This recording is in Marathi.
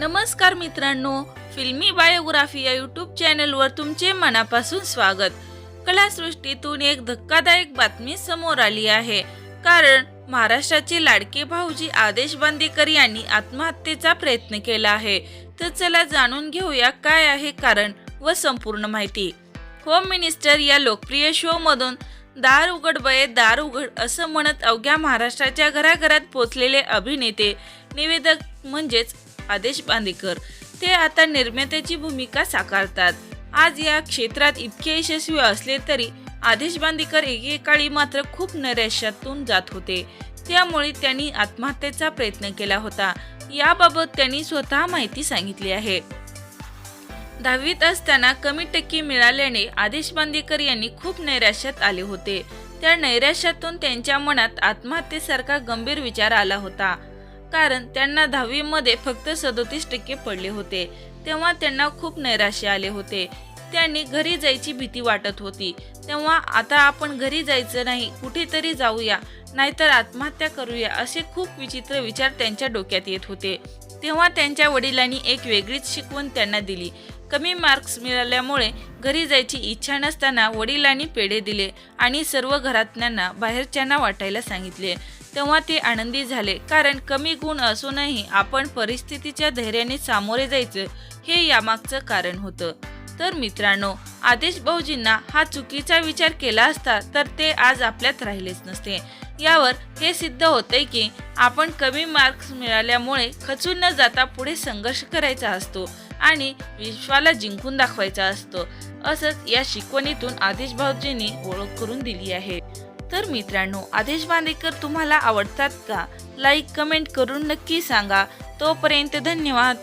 नमस्कार मित्रांनो फिल्मी बायोग्राफी या यूट्यूब चॅनलवर तुमचे मनापासून स्वागत. कलासृष्टीतून एक धक्कादायक बातमी समोर आली आहे. कारण महाराष्ट्राचे लाडके भाऊजी आदेश बांदेकर यांनी आत्महत्येचा प्रयत्न केला आहे. तर चला जाणून घेऊया काय आहे कारण व संपूर्ण माहिती. होम मिनिस्टर या लोकप्रिय शोमधून दार उघड बये दार उघड असं म्हणत अवघ्या महाराष्ट्राच्या घराघरात पोचलेले अभिनेते. निवेदक म्हणजेच आदेश बांदेकर ते आता निर्मात्याची भूमिका साकारतात. आज या क्षेत्रात इतके यशस्वी असले तरी आदेश बांदेकर एकेकाळी मात्र खूप नैराश्यातून जात होते. त्यामुळे त्यांनी आत्महत्येचा प्रयत्न केला होता. याबाबत त्यांनी स्वतः माहिती सांगितली आहे. दहावीत असताना कमी टक्के मिळाल्याने आदेश बांदेकर यांनी खूप नैराश्यात आले होते. त्या नैराश्यातून त्यांच्या मनात आत्महत्येसारखा गंभीर विचार आला होता. कारण त्यांना दहावीमध्ये फक्त सदोतीस टक्के पडले होते. तेव्हा त्यांना खूप नैराश्य आले होते. त्यांनी घरी जायची भीती वाटत होती. तेव्हा आता आपण घरी जायचं नाही कुठेतरी जाऊया नाहीतर आत्महत्या करूया असे खूप विचित्र विचार त्यांच्या डोक्यात येत होते. तेव्हा त्यांच्या वडिलांनी एक वेगळीच शिकवण त्यांना दिली. कमी मार्क्स मिळाल्यामुळे घरी जायची इच्छा नसताना वडिलांनी पेढे दिले आणि सर्व घरातल्यांना बाहेरच्यांना वाटायला सांगितले. तेव्हा ते आनंदी झाले. कारण कमी गुण असूनही आपण परिस्थितीच्या धैर्याने सामोरे जायचं हे यामागचं कारण होतं. तर मित्रांनो आदेश भाऊजींना हा चुकीचा विचार केला असता तर ते आज आपल्यात राहिलेच नसते. यावर हे सिद्ध होतंय की आपण कमी मार्क्स मिळाल्यामुळे खचून न जाता पुढे संघर्ष करायचा असतो आणि विश्वाला जिंकून दाखवायचा असतो. असंच या शिकवणीतून आदेश भाऊजींनी ओळख करून दिली आहे. तर मित्रांनो आदेश बांदेकर तुम्हाला आवडतात का? लाईक कमेंट करून नक्की सांगा. तोपर्यंत धन्यवाद.